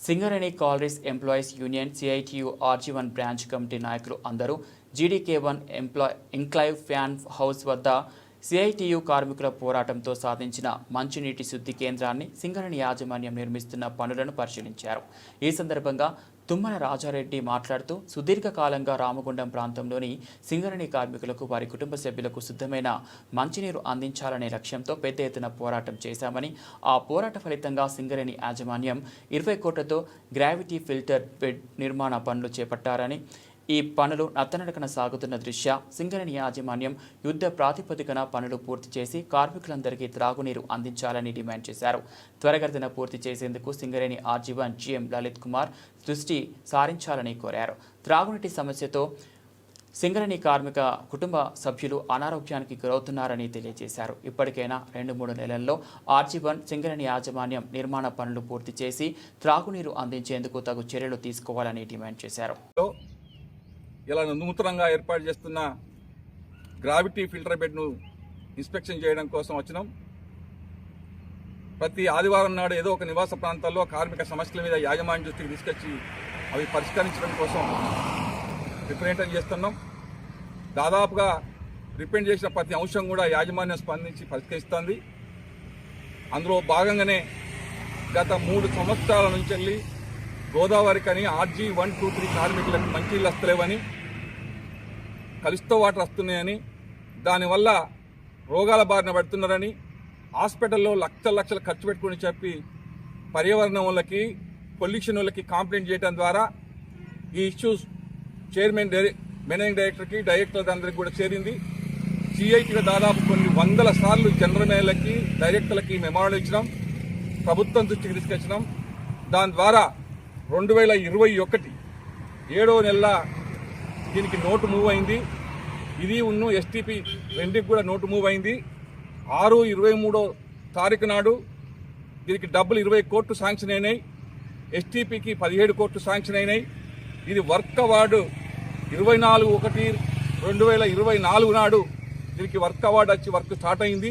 Singareni collieries employees union CITU RG one branch committee నాయకులు అందరూ GDK one employee enclave fan house వద్ద CITU కార్మికుల పోరాటంతో సాధించిన మంచినీటి శుద్ధి కేంద్రాన్ని సింగరేణి యాజమాన్యం నిర్మిస్తున్న పనులను పరిశీలించారు. ఈ సందర్భంగా తుమ్మల రాజారెడ్డి మాట్లాడుతూ సుదీర్ఘకాలంగా రామగుండం ప్రాంతంలోని సింగరేణి కార్మికులకు వారి కుటుంబ సభ్యులకు శుద్ధమైన మంచినీరు అందించాలనే లక్ష్యంతో పెద్ద ఎత్తున పోరాటం చేశామని ఆ పోరాట ఫలితంగా సింగరేణి యాజమాన్యం ఇరవై కోట్లతో గ్రావిటీ ఫిల్టర్ బెడ్ నిర్మాణ పనులు చేపట్టారని ఈ పనులు నత్తనడకన సాగుతున్న దృష్ట్యా సింగరేణి యాజమాన్యం యుద్ధ ప్రాతిపదికన పనులు పూర్తి చేసి కార్మికులందరికీ త్రాగునీరు అందించాలని డిమాండ్ చేశారు. త్వరగతిన పూర్తి చేసేందుకు Singareni RG one GM Lalit Kumar దృష్టి సారించాలని కోరారు. త్రాగునీటి సమస్యతో సింగరేణి కార్మిక కుటుంబ సభ్యులు అనారోగ్యానికి గురవుతున్నారని తెలియజేశారు. ఇప్పటికైనా రెండు మూడు నెలల్లో ఆర్జీవన్ సింగరేణి యాజమాన్యం నిర్మాణ పనులు పూర్తి చేసి త్రాగునీరు అందించేందుకు తగు చర్యలు తీసుకోవాలని డిమాండ్ చేశారు. ఇలా నూతనంగా ఏర్పాటు చేస్తున్న గ్రావిటీ ఫిల్టర్ బెడ్ను ఇన్స్పెక్షన్ చేయడం కోసం వచ్చినాం. ప్రతి ఆదివారం నాడు ఏదో ఒక నివాస ప్రాంతాల్లో కార్మిక సమస్యల మీద యాజమాన్య దృష్టికి తీసుకొచ్చి అవి పరిష్కరించడం కోసం రిప్రజెంట్ చేస్తున్నాం. దాదాపుగా రిప్రజెంట్ చేసిన ప్రతి అంశం కూడా యాజమాన్యం స్పందించి పరిష్కరిస్తుంది. అందులో భాగంగానే గత మూడు సంవత్సరాల నుంచి Godavarikhani Godavari RG one two three కార్మికులకు మంచి వస్తలేవని కలుస్తో వాటర్ వస్తున్నాయని దానివల్ల రోగాల బారిన పడుతున్నారని హాస్పిటల్లో లక్షల లక్షలు ఖర్చు పెట్టుకుని చెప్పి పర్యావరణం వాళ్ళకి పొల్యూషన్ వాళ్ళకి కంప్లైంట్ చేయడం ద్వారా ఈ ఇష్యూస్ చైర్మన్ మేనేజింగ్ డైరెక్టర్కి డైరెక్టర్ అందరికి కూడా చేరింది. సిఐటిగా దాదాపు కొన్ని వందల సార్లు జనరల్ మేనేజర్లకి డైరెక్టర్లకి మెమోరాలు ఇచ్చినాం ప్రభుత్వం దృష్టికి తీసుకొచ్చినాం. దాని ద్వారా రెండు వేల ఇరవై ఒకటి ఏడో నెల దీనికి నోటు మూవ్ అయింది. ఇది ఉన్ను ఎస్టీపీ రెండుకి కూడా నోటు మూవ్ అయింది. ఆరు ఇరవై మూడో తారీఖు నాడు దీనికి డబ్బులు ఇరవై కోట్లు శాంక్షన్ అయినాయి. ఎస్టీపీకి పదిహేడు కోట్లు శాంక్షన్ అయినాయి. ఇది వర్క్ అవార్డు ఇరవై నాలుగు ఒకటి రెండు వేల ఇరవై నాలుగు నాడు దీనికి వర్క్ అవార్డు వచ్చి వర్క్ స్టార్ట్ అయింది.